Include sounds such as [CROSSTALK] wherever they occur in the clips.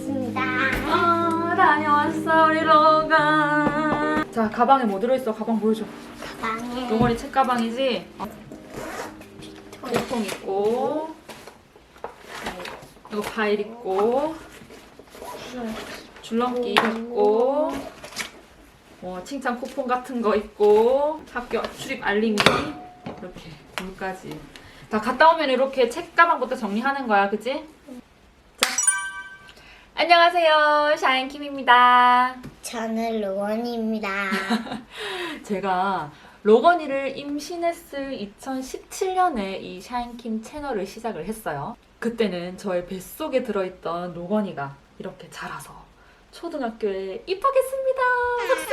다녀왔습니다. 아, 다녀왔어, 우리 로가. 자, 가방에 뭐 들어있어? 가방 보여줘. 가방에 로건이 책 가방이지? 통 있고, 이거 파일 있고, 줄넘기 있고, 뭐 칭찬 쿠폰 같은 거 있고, 학교 출입 알림이 이렇게 물까지. 다 갔다 오면 이렇게 책 가방부터 정리하는 거야, 그치? 자, 안녕하세요, 샤인킴입니다. 저는 로원입니다. [LAUGHS] 제가 로건이를 임신했을 2017년에 이 샤인킴 채널을 시작을 했어요. 그때는 저의 뱃속에 들어있던 로건이가 이렇게 자라서 초등학교에 입학했습니다. 박수!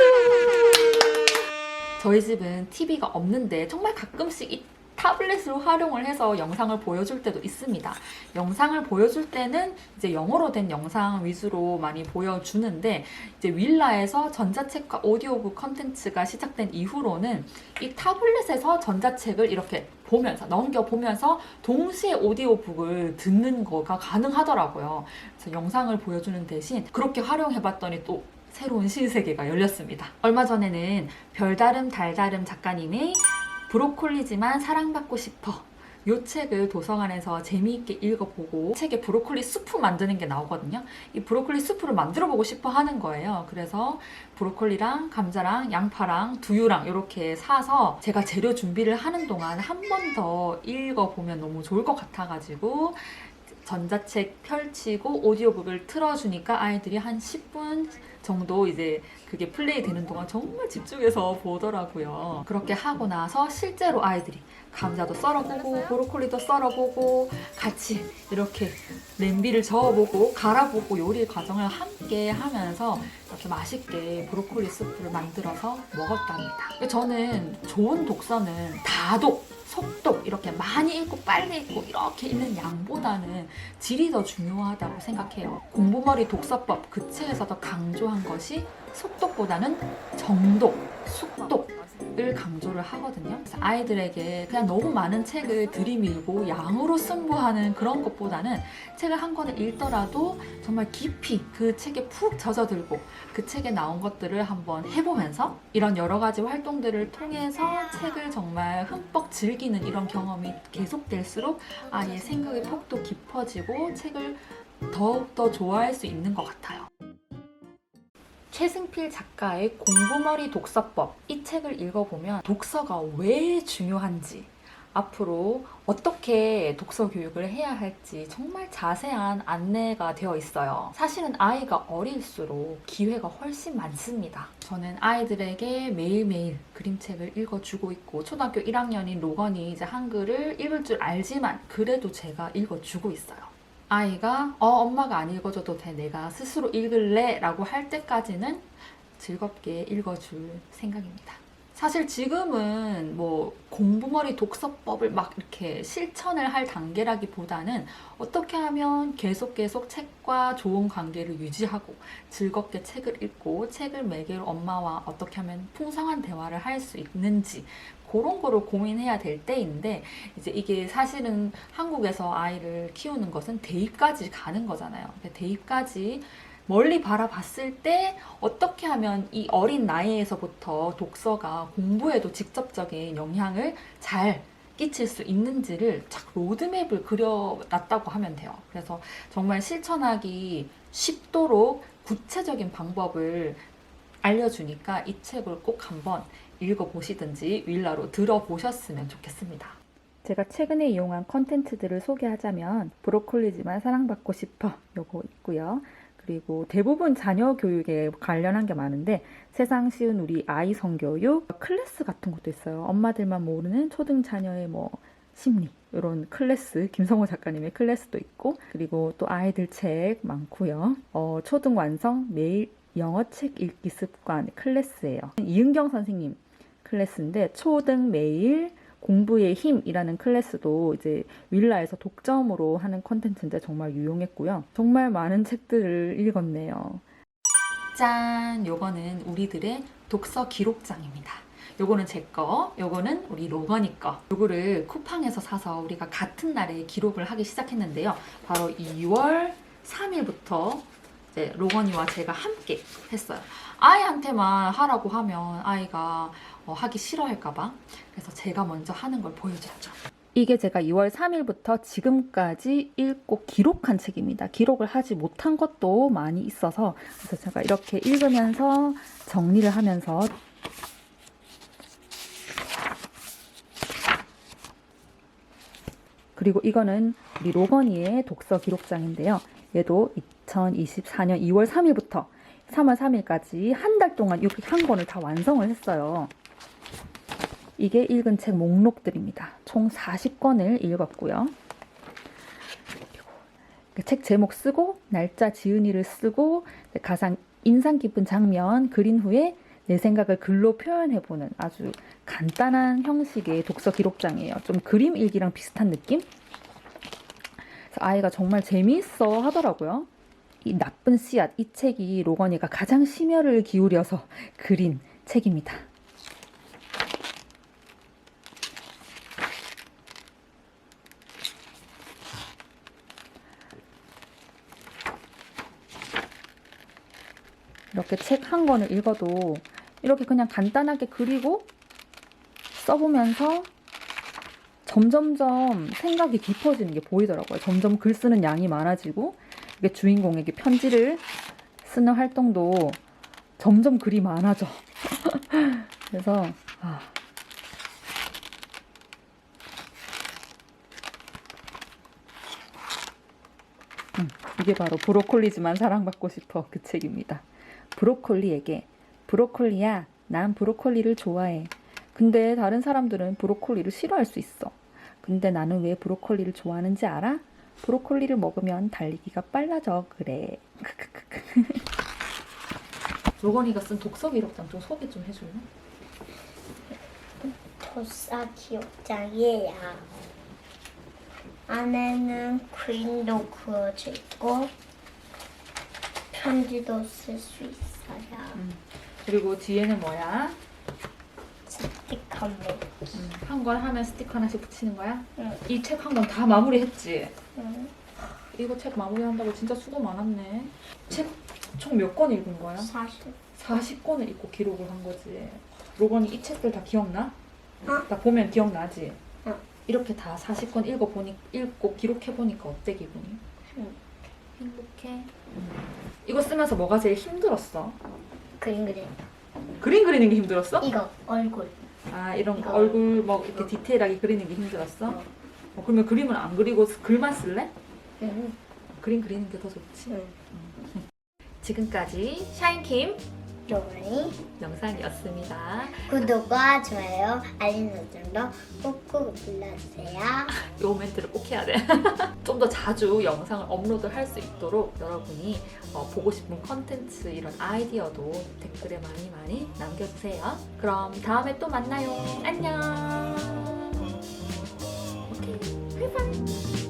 [LAUGHS] 저희 집은 TV가 없는데 정말 가끔씩 이 타블렛을 활용을 해서 영상을 보여줄 때도 있습니다. 영상을 보여줄 때는 이제 영어로 된 영상 위주로 많이 보여주는데 이제 윌라에서 전자책과 오디오북 컨텐츠가 시작된 이후로는 이 타블렛에서 전자책을 이렇게 보면서 넘겨보면서 동시에 오디오북을 듣는 거가 가능하더라고요. 그래서 영상을 보여주는 대신 그렇게 활용해봤더니 또 새로운 신세계가 열렸습니다. 얼마 전에는 별다름 달다름 작가님의 브로콜리지만 사랑받고 싶어 이 책을 도서관에서 재미있게 읽어보고 책에 브로콜리 수프 만드는 게 나오거든요. 이 브로콜리 수프를 만들어 보고 싶어 하는 거예요. 그래서 브로콜리랑 감자랑 양파랑 두유랑 이렇게 사서 제가 재료 준비를 하는 동안 한 번 더 읽어보면 너무 좋을 것 같아가지고 전자책 펼치고 오디오북을 틀어주니까 아이들이 한 10분 정도 이제 그게 플레이 되는 동안 정말 집중해서 보더라고요. 그렇게 하고 나서 실제로 아이들이 감자도 썰어보고 브로콜리도 썰어보고 같이 이렇게 냄비를 저어보고 갈아보고 요리 과정을 함께 하면서 이렇게 맛있게 브로콜리 수프를 만들어서 먹었답니다. 저는 좋은 독서는 다독, 속독 이렇게 많이 읽고 빨리 읽고 이렇게 읽는 양보다는 질이 더 중요하다고 생각해요. 공부머리 독서법 그 책에서도 강조한 것이 속독보다는 정독, 숙독 을 강조를 하거든요. 그래서 아이들에게 그냥 너무 많은 책을 들이밀고 양으로 승부하는 그런 것보다는 책을 한 권을 읽더라도 정말 깊이 그 책에 푹 젖어들고 그 책에 나온 것들을 한번 해보면서 이런 여러 가지 활동들을 통해서 책을 정말 흠뻑 즐기는 이런 경험이 계속될수록 아이의 생각의 폭도 깊어지고 책을 더욱더 좋아할 수 있는 것 같아요. 최승필 작가의 공부머리 독서법 이 책을 읽어보면 독서가 왜 중요한지 앞으로 어떻게 독서 교육을 해야 할지 정말 자세한 안내가 되어 있어요. 사실은 아이가 어릴수록 기회가 훨씬 많습니다. 저는 아이들에게 매일매일 그림책을 읽어주고 있고 초등학교 1학년인 로건이 이제 한글을 읽을 줄 알지만 그래도 제가 읽어주고 있어요. 아이가 어 엄마가 안 읽어줘도 돼 내가 스스로 읽을래 라고 할 때까지는 즐겁게 읽어줄 생각입니다. 사실 지금은 뭐 공부머리 독서법을 막 이렇게 실천을 할 단계라기보다는 어떻게 하면 계속 계속 책과 좋은 관계를 유지하고 즐겁게 책을 읽고 책을 매개로 엄마와 어떻게 하면 풍성한 대화를 할 수 있는지 그런 거를 고민해야 될 때인데 이제 이게 사실은 한국에서 아이를 키우는 것은 대입까지 가는 거잖아요. 대입까지 멀리 바라봤을 때 어떻게 하면 이 어린 나이에서부터 독서가 공부에도 직접적인 영향을 잘 끼칠 수 있는지를 착 로드맵을 그려놨다고 하면 돼요. 그래서 정말 실천하기 쉽도록 구체적인 방법을 알려주니까 이 책을 꼭 한번 읽어보시든지 윌라로 들어보셨으면 좋겠습니다. 제가 최근에 이용한 컨텐츠들을 소개하자면 브로콜리지만 사랑받고 싶어 요거 있고요. 그리고 대부분 자녀 교육에 관련한 게 많은데 세상 쉬운 우리 아이 성교육 클래스 같은 것도 있어요. 엄마들만 모르는 초등 자녀의 뭐 심리 이런 클래스 김성호 작가님의 클래스도 있고 그리고 또 아이들 책 많고요. 어, 초등 완성 매일 영어 책 읽기 습관 클래스예요. 이은경 선생님 클래스인데 초등 매일 공부의 힘이라는 클래스도 이제 윌라에서 독점으로 하는 컨텐츠인데 정말 유용했고요. 정말 많은 책들을 읽었네요. 짠! 요거는 우리들의 독서 기록장입니다. 요거는 제 거, 요거는 우리 로건이 거. 요거를 쿠팡에서 사서 우리가 같은 날에 기록을 하기 시작했는데요. 바로 2월 3일부터 때 로건이와 제가 함께 했어요. 아이한테만 하라고 하면 아이가 어, 하기 싫어할까봐 그래서 제가 먼저 하는 걸 보여줬죠. 이게 제가 2월 3일부터 지금까지 읽고 기록한 책입니다. 기록을 하지 못한 것도 많이 있어서 그래서 제가 이렇게 읽으면서 정리를 하면서 그리고 이거는 우리 로건이의 독서 기록장인데요. 얘도 2024년 2월 3일부터 3월 3일까지 한 달 동안 이렇게 한 권을 다 완성을 했어요. 이게 읽은 책 목록들입니다. 총 40권을 읽었고요. 책 제목 쓰고 날짜 지은이를 쓰고 가장 인상 깊은 장면 그린 후에 내 생각을 글로 표현해보는 아주 간단한 형식의 독서 기록장이에요. 좀 그림 일기랑 비슷한 느낌? 그래서 아이가 정말 재미있어 하더라고요. 이 나쁜 씨앗, 이 책이 로건이가 가장 심혈을 기울여서 그린 책입니다. 이렇게 책 한 권을 읽어도 이렇게 그냥 간단하게 그리고 써보면서 점점점 생각이 깊어지는 게 보이더라고요. 점점 글 쓰는 양이 많아지고 이게 주인공에게 편지를 쓰는 활동도 점점 글이 많아져. [LAUGHS] 그래서 아, 음, 이게 바로 브로콜리지만 사랑받고 싶어 그 책입니다. 브로콜리에게 브로콜리야, 난 브로콜리를 좋아해. 근데 다른 사람들은 브로콜리를 싫어할 수 있어. 근데 나는 왜 브로콜리를 좋아하는지 알아? 브로콜리를 먹으면 달리기가 빨라져 그래. [LAUGHS] 로건이가 쓴 독서 기록장 좀 소개 좀 해줄래? 도사 기억장이에요. 안에는 그림도 그려져 있고 편지도 쓸 수 있어요. 그리고 뒤에는 뭐야? 스티커 뭐. 한 권 하면 스티커 하나씩 붙이는 거야? 응. 이 책 한 권 다 마무리했지? 응. 이거 책 마무리한다고 진짜 수고 많았네. 책 총 몇 권 읽은 거야? 사실 40권을 읽고 기록을 한 거지. 로건이 이 책들 다 기억나? 어. 다 보면 기억나지? 어. 이렇게 다 40권 읽어보니, 읽고 기록해보니까 어때 기분이? 응. 행복해. 이거 쓰면서 뭐가 제일 힘들었어? 그림 그림. 그림 그리는 게 힘들었어? 이거 얼굴. 아 이런 이거. 얼굴 뭐 이렇게. 디테일하게 그리는 게 힘들었어? 어. 어, 그러면 그림을 안 그리고 글만 쓸래? 응. 그림 그리는 게 더 좋지. 응. 지금까지 샤인킴 요원이 영상이었습니다. 구독과 좋아요, 알림 설정도 꾹꾹 눌러주세요. [LAUGHS] 요 멘트를 꼭 해야 돼. [LAUGHS] 좀 더 자주 영상을 업로드할 수 있도록 여러분이 어, 보고 싶은 컨텐츠 이런 아이디어도 댓글에 많이 많이 남겨주세요. 그럼 다음에 또 만나요. 안녕. 오케이. 바이바이.